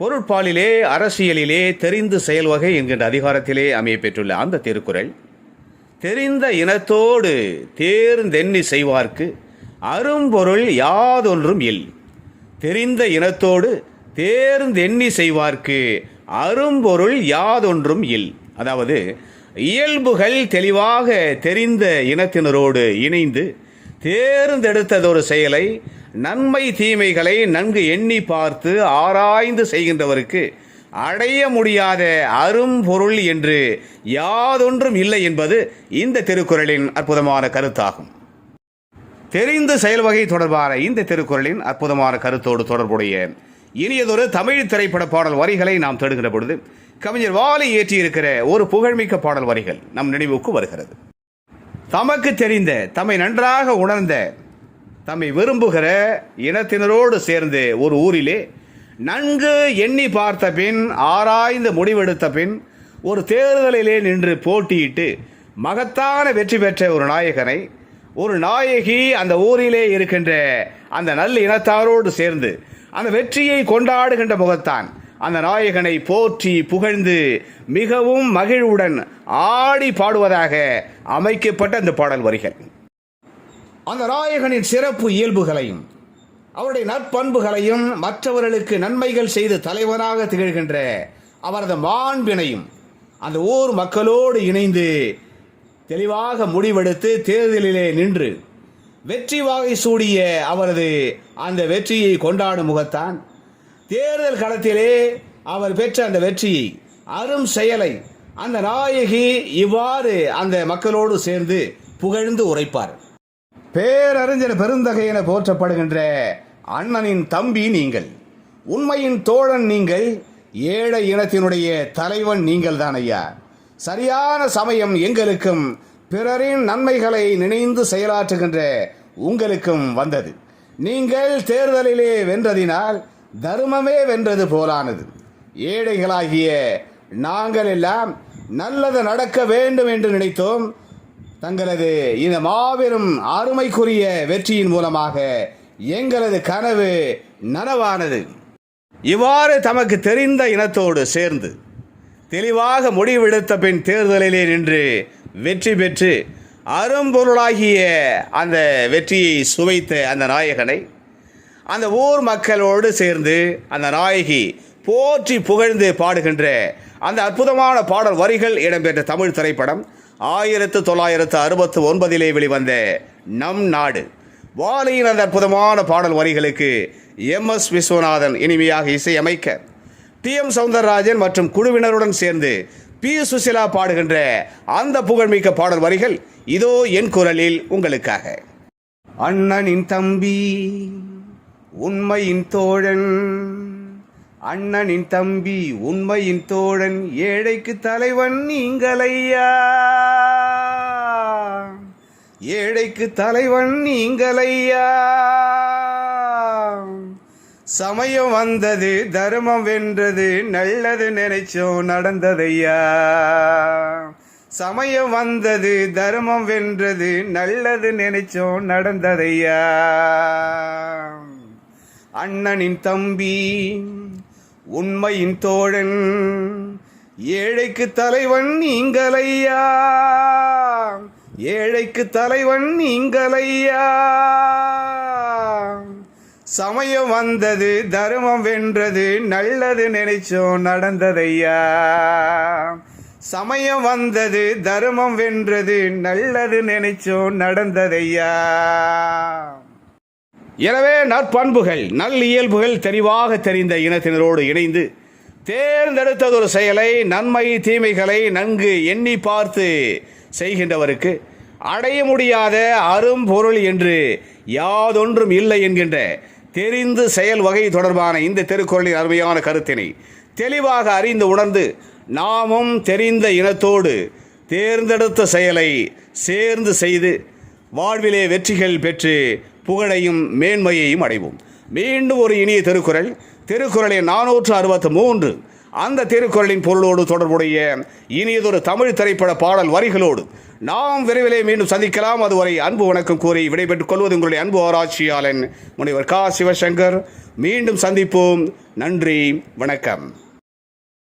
பொருட்பாலிலே அரசியலிலே தெரிந்து செயல்வகை என்கின்ற அதிகாரத்திலே அமைய பெற்றுள்ள அந்த திருக்குறள் தெரிந்த இனத்தோடு தேர்ந்தெண்ணி செய்வார்க்கு அரும்பொருள் யாதொன்றும் இல். தெரிந்த இனத்தோடு தேர்ந்தெண்ணி செய்வார்க்கு அரும்பொருள் யாதொன்றும் இல். அதாவது இயல்புகள் தெளிவாக தெரிந்த இனத்தினரோடு இணைந்து தேர்ந்தெடுத்ததொரு செயலை நன்மை தீமைகளை நன்கு எண்ணி பார்த்து ஆராய்ந்து செய்கின்றவருக்கு அடைய முடியாத அரும்பொருள் என்று யாதொன்றும் இல்லை என்பது இந்த திருக்குறளின் அற்புதமான கருத்தாகும். தெரிந்து செயல்வகை தொடர்பான இந்த திருக்குறளின் அற்புதமான கருத்தோடு தொடர்புடைய இனியதொரு தமிழ் திரைப்பட பாடல் வரிகளை நாம் தேடுகிற பொழுது கவிஞர் வாலி இயற்றியிருக்கிற ஒரு புகழ்மிக்க பாடல் வரிகள் நம் நினைவுக்கு வருகிறது. தமக்கு தெரிந்த தம்மை நன்றாக உணர்ந்த தம்மை விரும்புகிற இனத்தினரோடு சேர்ந்து ஒரு ஊரிலே நன்கு எண்ணி பார்த்த பின் ஆராய்ந்து முடிவெடுத்த பின் ஒரு தேர்தலிலே நின்று போட்டியிட்டு மகத்தான வெற்றி பெற்ற ஒரு நாயகனை ஒரு நாயகி அந்த ஊரிலே இருக்கின்ற அந்த நல்ல இனத்தாரோடு சேர்ந்து அந்த வெற்றியை கொண்டாடுகின்ற முகத்தான் அந்த நாயகனை போற்றி புகழ்ந்து மிகவும் மகிழ்வுடன் ஆடி பாடுவதாக அமைக்கப்பட்ட அந்த பாடல் வரிகள். அந்த நாயகனின் சிறப்பு இயல்புகளையும் அவருடைய நற்பண்புகளையும் மற்றவர்களுக்கு நன்மைகள் செய்து தலைவனாக திகழ்கின்ற அவரது மாண்பினையும் அந்த ஊர் மக்களோடு இணைந்து தெளிவாக முடிவெடுத்து தேர்தலிலே நின்று வெற்றி வாகை சூடிய அவரது அந்த வெற்றியை கொண்டாடும் முகத்தான். தேர்தல் களத்திலே அவர் பெற்ற அந்த வெற்றியை அரும் செயலை அந்த நாயகி இவ்வாறு அந்த மக்களோடு சேர்ந்து புகழ்ந்து உரைப்பார். பேரறிஞர் பெருந்தகை என போற்றப்படுகின்ற அண்ணனின் தம்பி நீங்கள் உண்மையின் தோழன் நீங்கள் ஏழை இனத்தினுடைய தலைவன் நீங்கள் தான் ஐயா. சரியான சமயம் எங்களுக்கும் பிறரின் நன்மைகளை நினைந்து செயலாற்றுகின்ற உங்களுக்கும் வந்தது. நீங்கள் தேர்தலிலே வென்றதினால் தர்மமே வென்றது போலானது. ஏழைகளாகிய நாங்கள் எல்லாம் நல்லது நடக்க வேண்டும் என்று நினைத்தோம். தங்களது இந்த மாபெரும் அருமைக்குரிய வெற்றியின் மூலமாக எங்களது கனவு நனவானது. இவ்வாறு தமக்கு தெரிந்த இனத்தோடு சேர்ந்து தெளிவாக முடிவெடுத்த பின் தேர்தலிலே நின்று வெற்றி பெற்று அரும்பொருளாகிய அந்த வெற்றியை சுவைத்த அந்த நாயகனை அந்த ஊர் மக்களோடு சேர்ந்து அந்த நாயகி போற்றி புகழ்ந்து பாடுகின்ற அந்த அற்புதமான பாடல் வரிகள் இடம்பெற்ற தமிழ் திரைப்படம் ஆயிரத்து தொள்ளாயிரத்து அறுபத்து ஒன்பதிலே வெளிவந்த நம் நாடு. வாலியின் அந்த அற்புதமான பாடல் வரிகளுக்கு எம் எஸ் விஸ்வநாதன் இனிமையாக இசையமைக்க டி எம் சவுந்தரராஜன் மற்றும் குழுவினருடன் சேர்ந்து பி சுசிலா பாடுகின்ற அந்த புகழ்மிக்க பாடல் வரிகள் இதோ என் குரலில் உங்களுக்காக. அண்ணனின் தம்பி உண்மையின் தோழன் அண்ணனின் தம்பி உண்மையின் தோழன் ஏழைக்கு தலைவன் நீங்களையா? ஏழைக்கு தலைவன் நீங்களையா? சமயம் வந்தது தர்மம் வென்றது நல்லது நினைச்சோம் நடந்ததையா? சமயம் வந்தது தர்மம் வென்றது நல்லது நினைச்சோம் நடந்ததையா? அண்ணனின் தம்பி உண்மையின் தோழன் ஏழைக்கு தலைவன் நீங்களையா? ஏழைக்கு தலைவன் நீங்களையா? சமயம் வந்தது தர்மம் வென்றது நல்லது நினைச்சோம் நடந்ததையா? சமயம் வந்தது தர்மம் வென்றது நல்லது நினைச்சோம் நடந்ததையா? எனவே நற்பண்புகள் நல் இயல்புகள் தெளிவாக தெரிந்த இனத்தினரோடு இணைந்து தேர்ந்தெடுத்ததொரு செயலை நன்மை தீமைகளை நன்கு எண்ணி பார்த்து செய்கின்றவருக்கு அடைய முடியாத அரும்பொருள் என்று யாதொன்றும் இல்லை என்கின்ற தெரிந்து செயல் வகை தொடர்பான இந்த திருக்குறளின் அருமையான கருத்தினை தெளிவாக அறிந்து உணர்ந்து நாமும் தெரிந்த இனத்தோடு தேர்ந்தெடுத்த செயலை சேர்ந்து செய்து வாழ்விலே வெற்றிகள் பெற்று புகழையும் மேன்மையையும் அடைவோம். மீண்டும் ஒரு இனிய திருக்குறள். திருக்குறளின் நானூற்று அறுபத்து மூன்று. அந்த திருக்குறளின் பொருளோடு தொடர்புடைய இனியதொரு தமிழ் திரைப்பட பாடல் வரிகளோடு நாம் விரைவிலே மீண்டும் சந்திக்கலாம். அதுவரை அன்பு வணக்கம் கூறி விடைபெற்றுக் கொள்வது உங்களுடைய அன்பு ஆராய்ச்சியாளன் முனைவர் கா. சிவசங்கர். மீண்டும் சந்திப்போம். நன்றி. வணக்கம்.